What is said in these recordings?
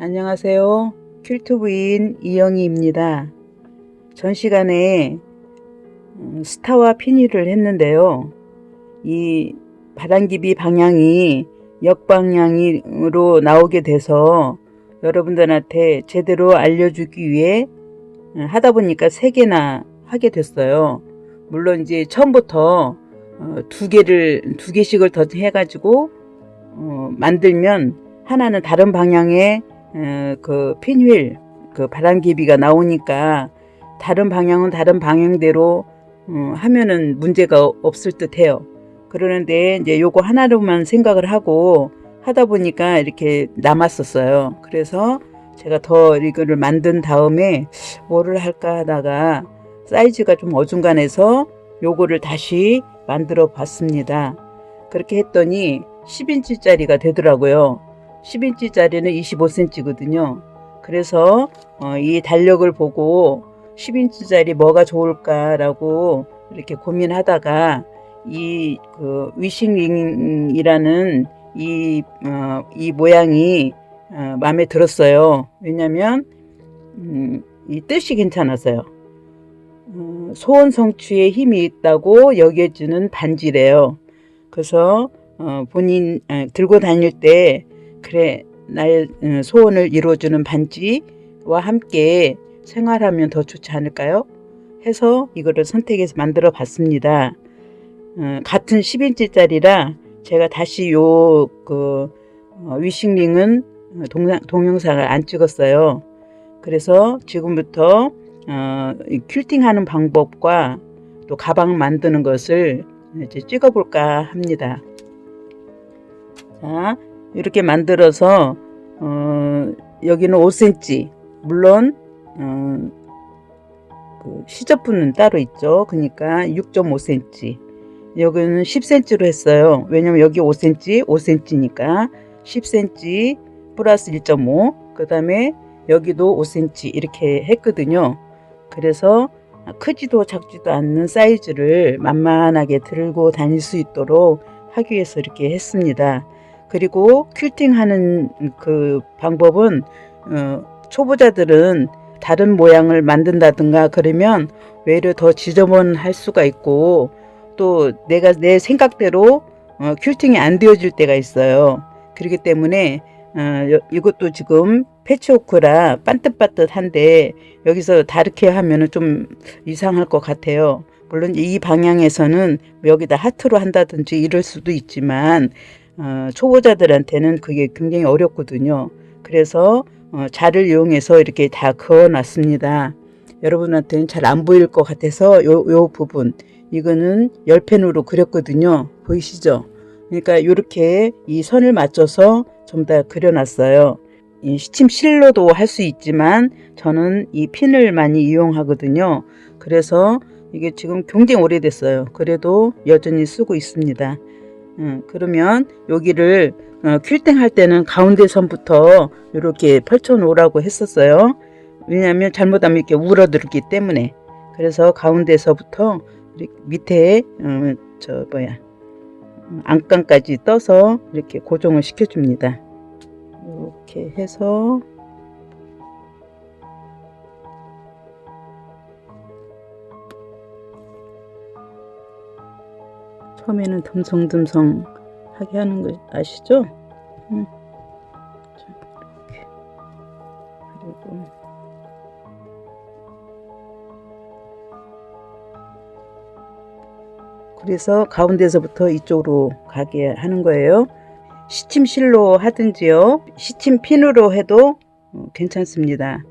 안녕하세요. 퀼투부인 이영희입니다. 전 시간에 음, 스타와 피니를 했는데요. 이 바람기비 방향이 역방향으로 나오게 돼서 여러분들한테 제대로 알려주기 위해 음, 하다 보니까 세 개나 하게 됐어요. 물론 이제 처음부터 어, 두 개를 두 개씩을 더 해가지고 어, 만들면 하나는 다른 방향의 어, 그 핀휠 그 바람기비가 나오니까 다른 방향은 다른 방향대로 어, 하면은 문제가 없을 듯해요. 그러는데 이제 요거 하나로만 생각을 하고 하다 보니까 이렇게 남았었어요. 그래서 제가 더 이거를 만든 다음에 뭐를 할까 하다가 사이즈가 좀 어중간해서 요거를 다시 만들어 봤습니다. 그렇게 했더니 10인치짜리가 되더라고요. 10인치짜리는 25cm거든요. 그래서 어, 이 달력을 보고 10인치짜리 뭐가 좋을까라고 이렇게 고민하다가 이 그 위싱링이라는 이, 어, 이 모양이 어, 마음에 들었어요. 왜냐면 음, 이 뜻이 괜찮았어요. 어, 소원 성취에 힘이 있다고 여겨지는 반지래요. 그래서 어, 본인 어, 들고 다닐 때 그래 나의 어, 소원을 이루어주는 반지와 함께 생활하면 더 좋지 않을까요? 해서 이거를 선택해서 만들어 봤습니다. 어, 같은 10인치짜리라 제가 다시 요그 어, 위싱링은 동영, 동영상을 안 찍었어요. 그래서 지금부터 어, 이 퀼팅하는 방법과 또 가방 만드는 것을 이제 찍어볼까 합니다. 자, 이렇게 만들어서 어, 여기는 5cm 물론 어, 그 시접분은 따로 있죠. 그러니까 6.5cm 여기는 10cm로 했어요. 왜냐면 여기 5cm 5cm니까 10cm 플러스 1.5 그 다음에 여기도 5cm 이렇게 했거든요. 그래서 크지도 작지도 않는 사이즈를 만만하게 들고 다닐 수 있도록 하기 위해서 이렇게 했습니다. 그리고 퀼팅 하는 그 방법은 어, 초보자들은 다른 모양을 만든다든가 그러면 외려 더 지저분할 수가 있고 또 내가 내 생각대로 어, 퀼팅이 안 되어질 때가 있어요. 그렇기 때문에 어, 여- 이것도 지금 패치워크라 반듯반듯한데 여기서 다르게 하면은 좀 이상할 것 같아요. 물론 이 방향에서는 여기다 하트로 한다든지 이럴 수도 있지만 어, 초보자들한테는 그게 굉장히 어렵거든요. 그래서 어, 자를 이용해서 이렇게 다 그어놨습니다. 여러분한테는 잘 안 보일 것 같아서 요, 요 부분 이거는 열펜으로 그렸거든요. 보이시죠? 그러니까 이렇게 이 선을 맞춰서 좀 다 그려놨어요. 이 시침 실로도 할 수 있지만 저는 이 핀을 많이 이용하거든요. 그래서 이게 지금 굉장히 오래됐어요. 그래도 여전히 쓰고 있습니다. 음, 그러면 여기를 어, 퀼팅 할 때는 가운데 선부터 이렇게 펼쳐 놓으라고 했었어요. 왜냐하면 잘못하면 이렇게 울어들기 때문에 그래서 가운데서부터 밑에 어, 저 뭐야 음, 안감까지 떠서 이렇게 고정을 시켜줍니다. 이렇게 해서 처음에는 듬성듬성 하게 하는 거 아시죠? 이렇게. 그리고 그래서 가운데서부터 이쪽으로 가게 하는 거예요. 시침실로 하든지요. 시침핀으로 해도 어, 괜찮습니다.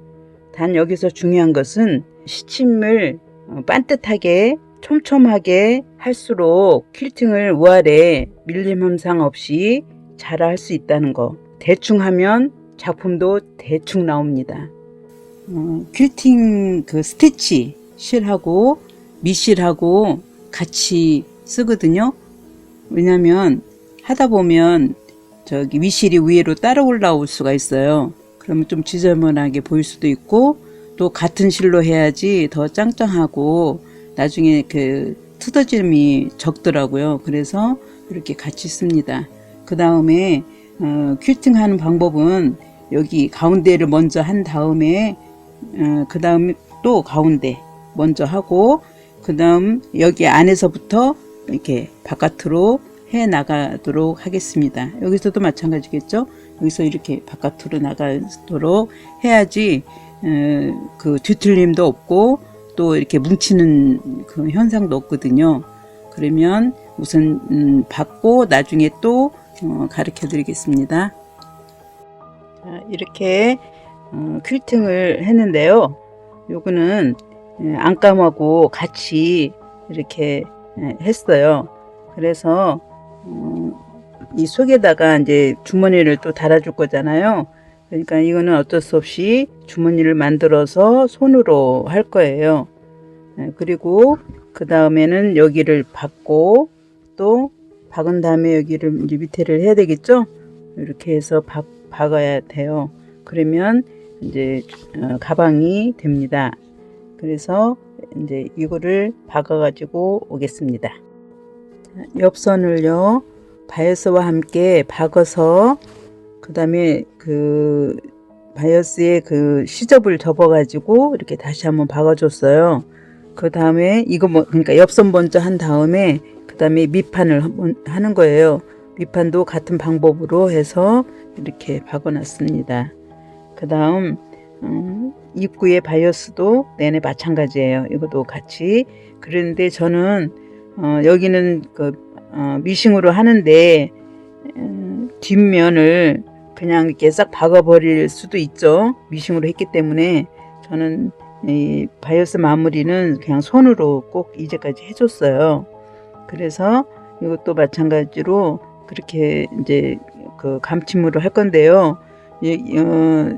단 여기서 중요한 것은 시침을 어, 반듯하게 촘촘하게 할수록 퀼팅을 우아래 밀림 함상 없이 잘 할 수 있다는 거. 대충 하면 작품도 대충 나옵니다. 어, 퀼팅 그 스티치 실하고 미실하고 같이 쓰거든요. 왜냐면 하다 보면 저기 위실이 위로 따라 올라올 수가 있어요. 그러면 좀 지저분하게 보일 수도 있고 또 같은 실로 해야지 더 짱짱하고 나중에 그 투더짐이 적더라고요. 그래서 이렇게 같이 씁니다. 그 다음에 어, 퀼팅 하는 방법은 여기 가운데를 먼저 한 다음에 어, 그 다음에 또 가운데 먼저 하고 그 다음 여기 안에서부터 이렇게 바깥으로 해 나가도록 하겠습니다. 여기서도 마찬가지겠죠? 여기서 이렇게 바깥으로 나가도록 해야지 어, 그 뒤틀림도 없고 또 이렇게 뭉치는 그 현상도 없거든요. 그러면 우선 음, 받고 나중에 또 어, 가르쳐 드리겠습니다. 자, 이렇게 어, 퀼팅을 했는데요. 요거는 예, 안감하고 같이 이렇게 예, 했어요. 그래서 어, 이 속에다가 이제 주머니를 또 달아줄 거잖아요. 그러니까 이거는 어쩔 수 없이 주머니를 만들어서 손으로 할 거예요. 예, 그리고 그 다음에는 여기를 박고 또 박은 다음에 여기를 밑에를 해야 되겠죠? 이렇게 해서 박, 박아야 돼요. 그러면 이제 어, 가방이 됩니다. 그래서 이제 이거를 박아가지고 오겠습니다. 자, 옆선을요 바이어스와 함께 박아서 그 다음에 그 바이어스에 그 시접을 접어가지고 이렇게 다시 한번 박아줬어요. 그 다음에 이거 뭐 그러니까 옆선 먼저 한 다음에 그 다음에 밑판을 한번 하는 거예요. 밑판도 같은 방법으로 해서 이렇게 박아놨습니다. 그 다음 음, 입구의 바이어스도 내내 마찬가지예요. 이것도 같이 그런데 저는 어, 여기는 그 어, 미싱으로 하는데 음, 뒷면을 그냥 이렇게 싹 박아버릴 수도 있죠. 미싱으로 했기 때문에 저는 이 바이오스 마무리는 그냥 손으로 꼭 이제까지 해줬어요. 그래서 이것도 마찬가지로 그렇게 이제 그 감침으로 할 건데요. 이, 어,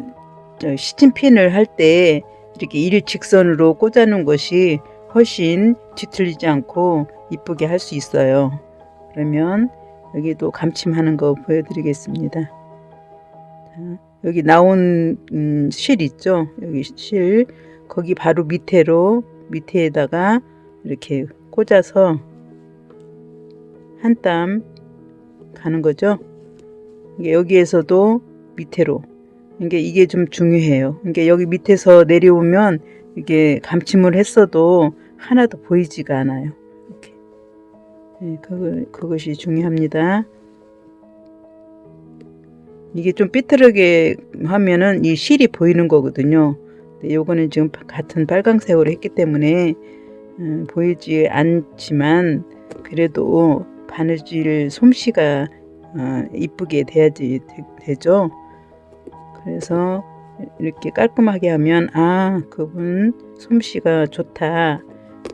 저 시침핀을 할 때 이렇게 일 직선으로 꽂아놓은 것이 훨씬 뒤틀리지 않고 이쁘게 할 수 있어요. 그러면 여기도 감침하는 거 보여드리겠습니다. 자, 여기 나온 음, 실 있죠? 여기 실 거기 바로 밑에로 밑에다가 이렇게 꽂아서 한 땀 가는 거죠. 여기에서도 밑으로 이게 이게 좀 중요해요. 이게 여기 밑에서 내려오면 이게 감침을 했어도 하나도 보이지가 않아요. 이렇게. 네, 그거, 그것이 중요합니다. 이게 좀 삐뚤하게 하면은 이 실이 보이는 거거든요. 요거는 지금 같은 빨강색으로 했기 때문에 음, 보이지 않지만 그래도 바느질 솜씨가 어, 이쁘게 돼야지 되, 죠 그래서 이렇게 깔끔하게 하면 아 그분 솜씨가 좋다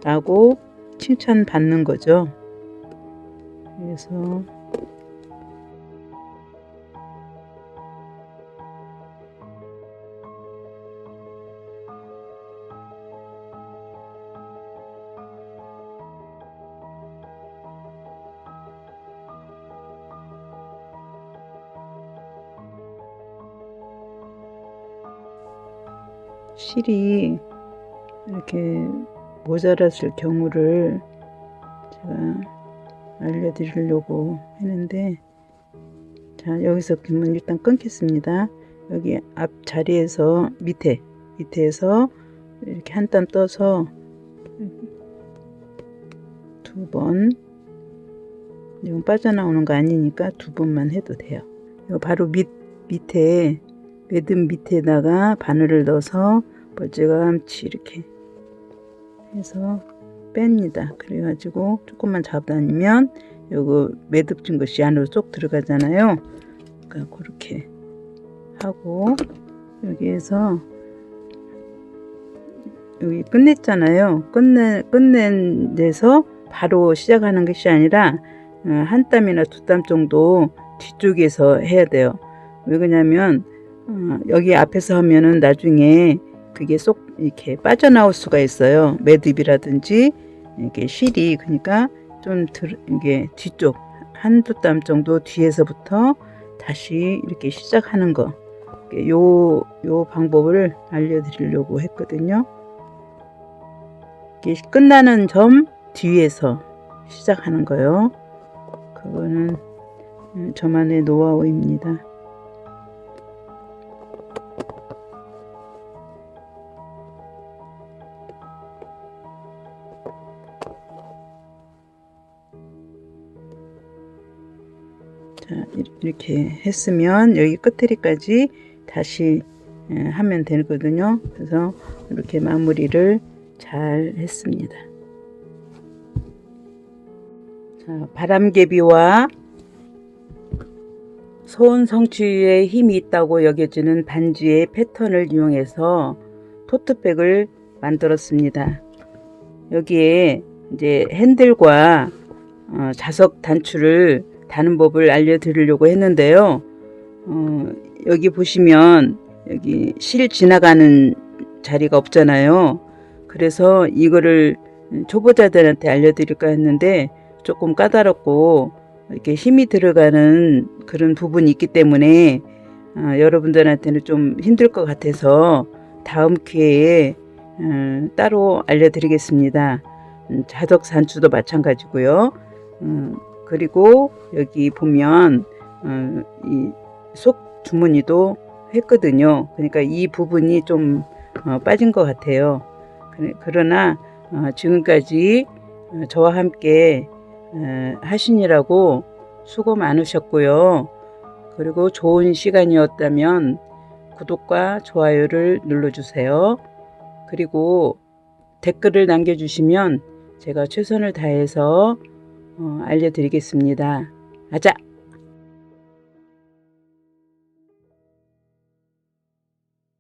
라고 칭찬받는 거죠. 그래서 실이 이렇게 모자랐을 경우를 제가 알려드리려고 했는데 자 여기서 그러면 일단 끊겠습니다. 여기 앞 자리에서 밑에 밑에서 이렇게 한 땀 떠서 두 번 이건 빠져나오는 거 아니니까 두 번만 해도 돼요. 이거 바로 밑 밑에 매듭 밑에다가 바늘을 넣어서 멀찌감치 이렇게 해서 뺍니다. 그래가지고 조금만 잡다니면 요거 매듭 진 것이 안으로 쏙 들어가잖아요. 그러니까 그렇게 하고 여기에서 여기 끝냈잖아요. 끝내 끝낸 데서 바로 시작하는 것이 아니라 어, 한 땀이나 두 땀 정도 뒤쪽에서 해야 돼요. 왜 그러냐면 어, 여기 앞에서 하면은 나중에 그게 쏙 이렇게 빠져나올 수가 있어요. 매듭이라든지 이게 실이 그러니까 좀 들, 이게 뒤쪽 한두 땀 정도 뒤에서부터 다시 이렇게 시작하는 거. 요, 요 방법을 알려드리려고 했거든요. 이게 끝나는 점 뒤에서 시작하는 거요. 그거는 음, 저만의 노하우입니다. 이렇게 했으면 여기 끝에까지 다시 예, 하면 되거든요. 그래서 이렇게 마무리를 잘 했습니다. 자, 바람개비와 소원 성취에 힘이 있다고 여겨지는 반지의 패턴을 이용해서 토트백을 만들었습니다. 여기에 이제 핸들과 어, 자석 단추를 다는 법을 알려드리려고 했는데요. 어, 여기 보시면 여기 실 지나가는 자리가 없잖아요. 그래서 이거를 초보자들한테 알려드릴까 했는데 조금 까다롭고 이렇게 힘이 들어가는 그런 부분이 있기 때문에 어, 여러분들한테는 좀 힘들 것 같아서 다음 기회에 어, 따로 알려드리겠습니다. 음, 자석 산추도 마찬가지고요. 음, 그리고 여기 보면 어, 이속 주머니도 했거든요. 그러니까 이 부분이 좀 어, 빠진 것 같아요. 그러나 어, 지금까지 어, 저와 함께 어, 하시느라고 수고 많으셨고요. 그리고 좋은 시간이었다면 구독과 좋아요를 눌러주세요. 그리고 댓글을 남겨주시면 제가 최선을 다해서 어, 알려드리겠습니다. 아자!